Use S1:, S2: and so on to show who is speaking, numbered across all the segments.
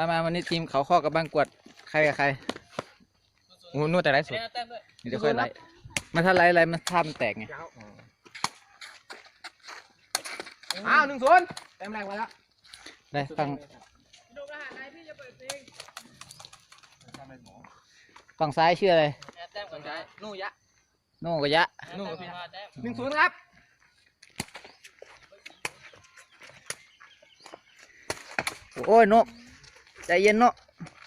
S1: มามาวันนี้ทีมเขาข้อกับบ้านกวดใครกับใครโอ้นู่นแต่ไรสุด
S2: แต้มด้วย
S1: เดี๋ยวค่อยไล่มันถ้าไล่ไล่มันท่ามันแตกไง
S2: อ้าวหนึ่งศูนย์แต้มแรกมาแล้ว
S1: ได้ฟัง
S2: ดูรหัสไหนพี่จะเปิดเพลง
S1: ฝั่งซ้ายชื่ออะไร
S2: แต้มก่อนใช้นู่ยะ
S1: โน่กับยะ
S2: นู่กับพี่หนึ่งศูนย์ครับ
S1: โอ้ยโน่ ใจเย็นโน่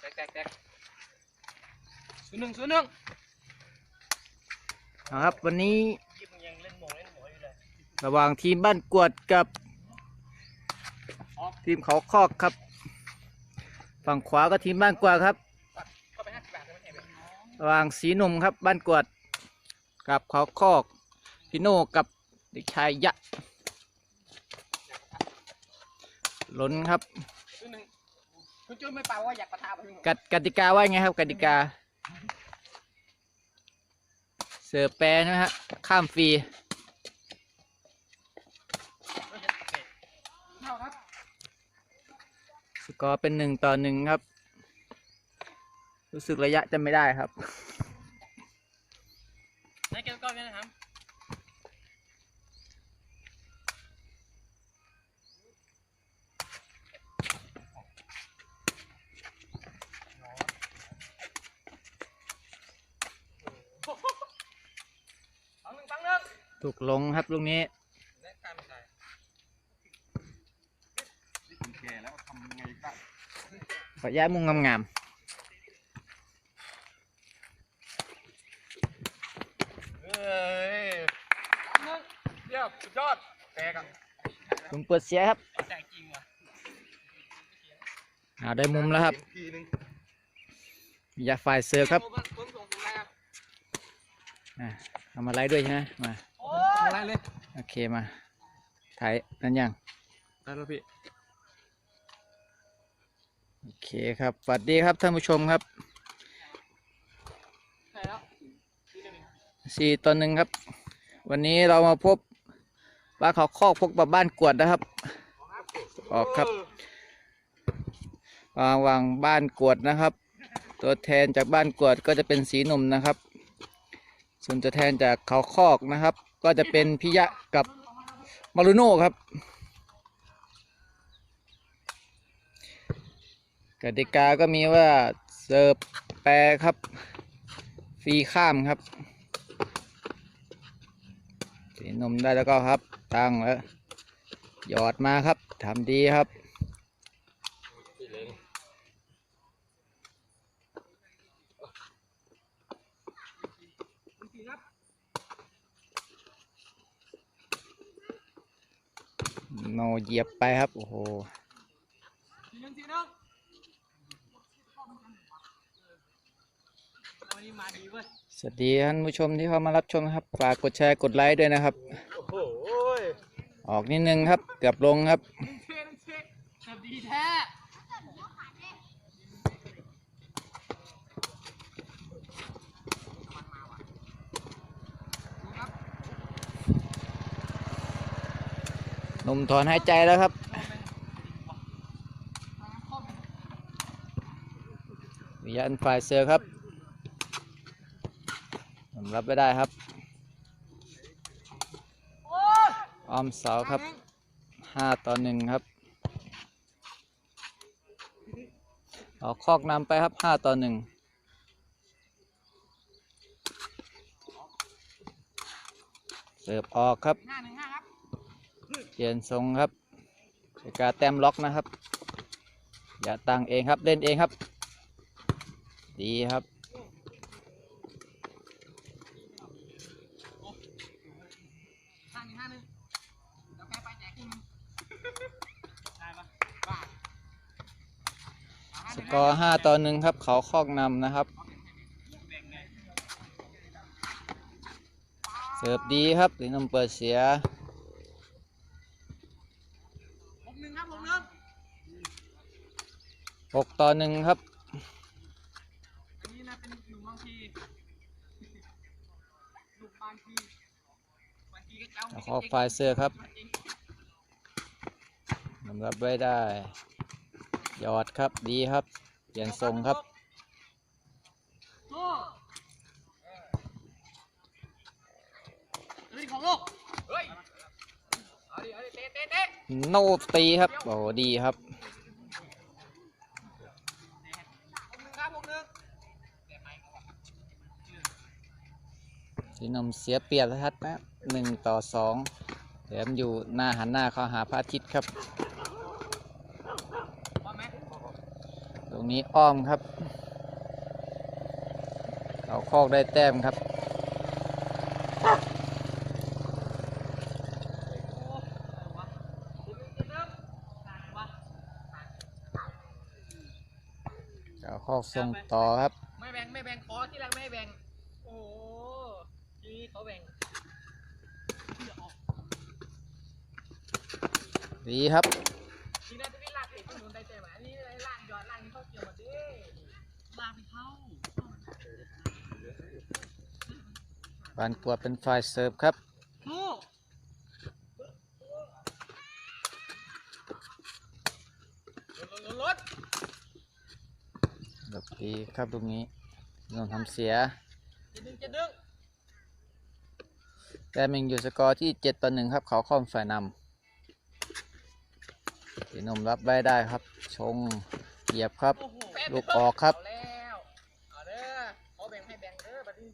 S2: แตกแตกแตกศูนย์หนึ่งศูนย์หนึ่ง
S1: เอาครับ วันนี้
S2: ที่มึงยังเล่นหมงเล่นหมวยอยู่เลย
S1: ระหว่างทีมบ้านกวดกับ ทีมเขาคอกครับ ฝั่งขวาก็ทีมบ้านกวดครับ
S2: เข้าไปห้าสิบบาทได้ไหมเนี่ย
S1: ระหว่างสีหนุ่มครับบ้านกวด กับเขาคอกพี่โน่กับเด็กชายยะล้นครับ
S2: ศูนย์หนึ่ง คุณจุ้ยไม่เป่าว่าอยากประทาไปถึง
S1: กติกติกาว่าไงครับกติกา เสิร์ฟแปรใช่ไหมฮะข้ามฟรี
S2: เท่าครับ
S1: สกอร์เป็นหนึ่งต่อหนึ่งครับ รู้สึกระยะจะไม่ได้ครับ
S2: นายเกมก้อนกันนะครับฟังหนึ่งฟังหนึ่ง
S1: ถูกลงครับลูกนี้
S2: และการไม่ใช่
S3: แก่แล้วทำยังไงก็
S1: ขอย้ายมุมงาม
S3: เอ้ยเยี่ยมสุดยอดแตกอะ
S1: ๆคุณเปิดเสียครับ
S2: ใจจริงว่ะ
S1: อ่าได้มุมแล้วครับ
S3: ทีนึง
S1: อยากฝ่ายเสิร์ฟครับ
S2: ผมผมส่งถึงแล้ว
S1: อ่าเอามาไล่ด้วยใช่ไหมมา
S2: โอ้ยอะไรเลย
S1: โอเคมาถ่ายนั่นยัง
S3: ได้แล้วพี่
S1: โอเคครับสวัสดีครับท่านผู้ชมครับ
S2: ใช่แล้ว
S1: สี่ต่อหนึ่งครับ วันนี้เรามาพบบ้านเขาคอกพบกับบ้านกวดนะครับ ออกครับระหว่างบ้านกวดนะครับ ตัวแทนจากบ้านกวดก็จะเป็นสีหนุ่มนะครับ ส่วนตัวแทนจากเขาคอกนะครับ ก็จะเป็นพิยะกับมารุโน่ครับกติกาก็มีว่าเสิร์ฟแปรครับ ฟรีข้ามครับสีนมได้แล้วก็ครับ ตั้งแล้ว หยอดมาครับทำดีครับ โนเหยียบไปครับ โอ้โห
S2: ทีหนึงทีหนึงวันนี้มาดีเว้ย
S1: สวัสดีท่านผู้ชมที่เข้ามารับชมนะครับ ฝากกดแชร์กดไลค์ด้วยนะครับ
S3: โอ้โห
S1: ออกนิดนึงครับ เกือบลงครับ
S2: เท่น้ำเท่แบบดีแท้
S1: นุ่มถอนหายใจแล้วครับวิญญาณฝ่ายเสือครับผมรับไม่ได้ครับ
S2: อ้ย
S1: อ้อมเสาครับห้าต่อหนึ่งครับเอาคอกนำไปครับห้าต่อหนึ่งเสิร์ฟออกครับ
S2: ห้าหนึ่งห้าครับ
S1: เปลี่ยนทรงครับการแต้มล็อกนะครับ อย่าตั้งเองครับเล่นเองครับ ดีครับสกอร์ห้าต่อหนึ่งครับ เขาคอกนำนะครับ เสิร์ฟดีครับสีนมเปิดเสีย
S2: หกหนึ่งครับหกหนึ่ง
S1: ห กต่อหนึ่งครับ
S2: อันนี้นะเป็นหนุ่มบางทีหนุ่มบางทีบางทีก็เจ้า
S1: แล้วคอกฝ่ายเสือครับนำรับไว้ได้ยอดครับดีครับเปลี่ยนทรงครับ
S4: โซ่เฮ้ยของลูก
S2: เฮ้ยเอาดิเอาดิเตะเตะเตะ
S1: โนตีครับโอ้ดีครับ
S2: หนึ่งครับหกหนึ่ง
S1: สีนมเสียเปรียบทัดนะหนึ่งต่อสองแถมอยู่หน้าหันหน้าเข้าหาพระอาทิตย์ครับ ตรงนี้อ้อมครับ เขาคอกได้แต้มครับเขาคอกส่งต่อครับ
S2: ไม่แบ่งไม่แบ่งขอที่แรกไม่แบ่ง โอ้ โหทีนี้เขาแบ่ง
S1: ดีครับ
S2: ทีนั้นที่ลากติดที่หนุนได้ใจไหมอันนี้ลากยอดลากนี่เขาเกี่ยวหมดดิ
S4: ลากไปเข้า
S1: บานกวดเป็นฝ่ายเสิร์ฟครับ
S4: สู้
S2: รถรถรถ
S1: ดอกดีครับตรงนี้ลงทำเสีย
S2: จะดึงจะดึง
S1: แตมยังอยู่สกอร์ที่ 7 ต่อ 1 ครับ เขาค่อมฝ่ายนำสีนมรับไว้ได้ครับ ชงเหยียบครับ ลูกออกครับ
S2: เอาแล้วเอแบ่งให้แบ่งเด้อนหนึ่ง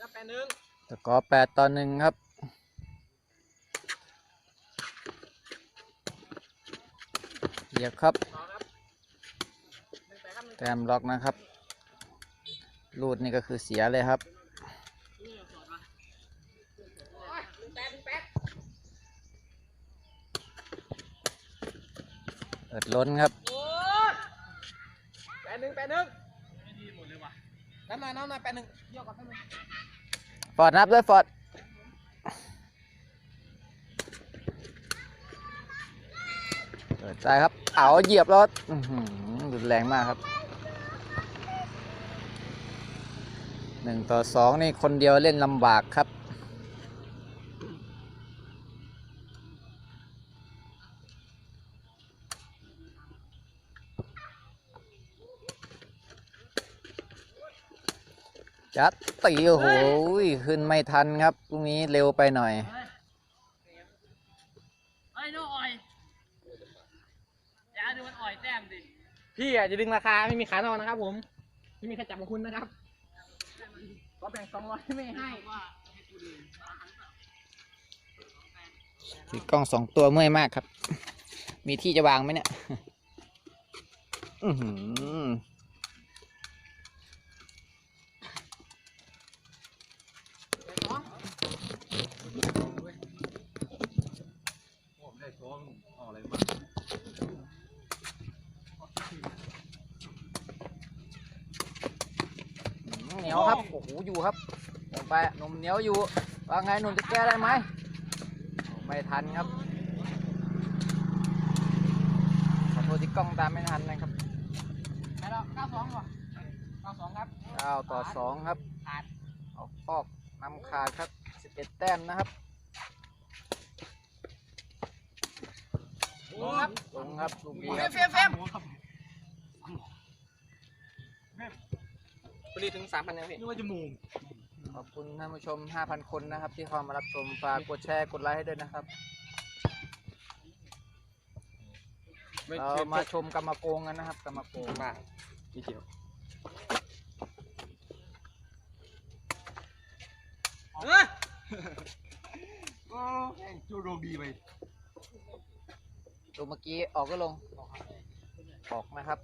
S2: ครับแปดหนึ่ง
S1: สกอร์8ต่อ 1 ครับเหยียบครับ
S2: แปดครับหนึ่ง
S1: แต้มล็อกนะครับ รูดนี่ก็คือเสียเลยครับ
S2: โอ้ยหนึ่งแปดหนึ่งแปด
S1: เปิดล้นครับ
S2: โอ้ยแปดหนึ่งแปดหนึ่งน้ำหน่อยน้ำหน่อยแปดหนึ่งเยี่ยวก่อนแป๊บนึง
S1: ฟอร์ดนับด้วยฟอร์ดเปิดใจครับ เอาเหยียบรถอื้อหือรุนแรงมากครับ หนึ่งต่อสองนี่คนเดียวเล่นลำบากครับ จัดตีโอ้โหขึ้นไม่ทันครับตรงนี้เร็วไปหน่อย
S4: ไอ้โน้อ่อยอย่าดูมันอ่อยแต้มดิ
S2: พี่อะจะดึงราคาไม่มีขานอนนะครับผม ไม่มีใครจับของคุณนะครับ ก็แบ่งสองร้อยไม่ให้
S4: ว่า
S1: ถือกล้องสองตัวเมื่อยมากครับ มีที่จะวางไหมเนี่ยอือหือเหนียวครับโอ้โหอยู่ครับลงไปหนุ่มเหนียวอยู่ ว่าไงหนุ่มจะแก้ได้ไหม ไม่ทันครับ ขอโทษที่กล้องตามไม่ทันนะครับ
S2: ไปแล้วเก้าสองว่ะเก้าสองครับ
S1: 9ต่อ2ครับ
S2: ขาด
S1: เอาคอกนำขาดครับ11แต้มนะครับ
S2: ลงครับ
S1: ลงครับลูกนี้
S2: เฟ
S1: ค
S2: ม
S1: รับ
S2: เฟมเฟม พอดีถึงสามพันยังพี่ นึกว่าจะมูง
S1: ขอบคุณท่านผู้ชม 5,000 คนนะครับ ที่เข้ามารับชม ฝากกดแชร์ กดไลค์ให้ด้วยนะครับเรามาชมกรรมโกงกันนะครับ กรรมโกง
S2: บ้าไม่เกี่ยวเฮ้ยโอ้จูโรดีไป
S1: ตัวเมื่อกี้ออกก็ลง ออกนะครับ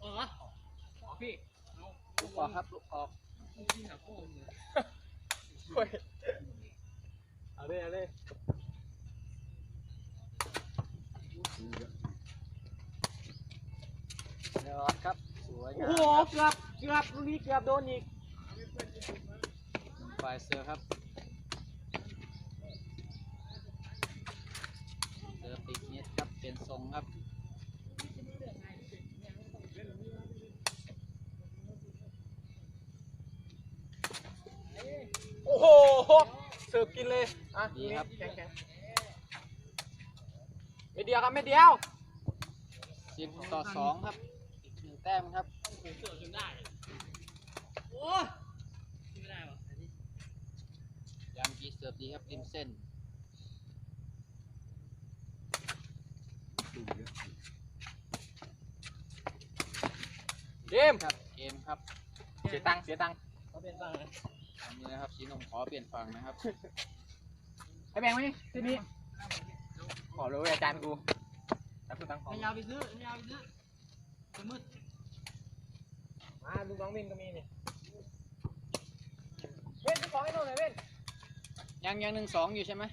S4: เออ
S2: พี่
S1: ลูกออกครับลูกออก
S2: เฮ้ยเอาเลยเอาเลย
S1: ยอดครับ สวยงา
S2: โอ้
S1: ม
S2: โหเกือบเกือบลูกนี้เกือบโดนอีก
S1: ฝ่ายเสือครับเสือปีกเน็ตครับ เป็นทรงครับ
S2: โอ้โหเสิร์ฟกินเลย อะ
S1: ดีครับ
S2: แข็งแข็งไม่เดียวครับไม่เดียว
S1: สิบต่อสองครับอีกหนึ่งแต้มครับ
S4: โอ้ยไม่ได้วะ
S1: ยามกีเสิร์ฟดีครับริมเส้น
S2: เกม
S1: ครับเกมครับ
S2: เสียตังค์เสียตังค์
S4: เขาเป็นบ้างนะ
S1: ตอนนี้นะครับสีนมขอเปลี่ยนฝั่งนะครับ
S2: ไอ้แบงค์ไหมที่นี่ขอรู้อาจารย์กูแต่กูตังค์ขอ
S4: ไม่ยาวไปซื้อไม่ยาวไปซื้อจะมืด
S2: มาดูน้องวินก็มีนี่เว้นซื้อของให้หน่อยหน่อยเว้น
S1: ยังยังหนึ่งสองอยู่ใช่ไหม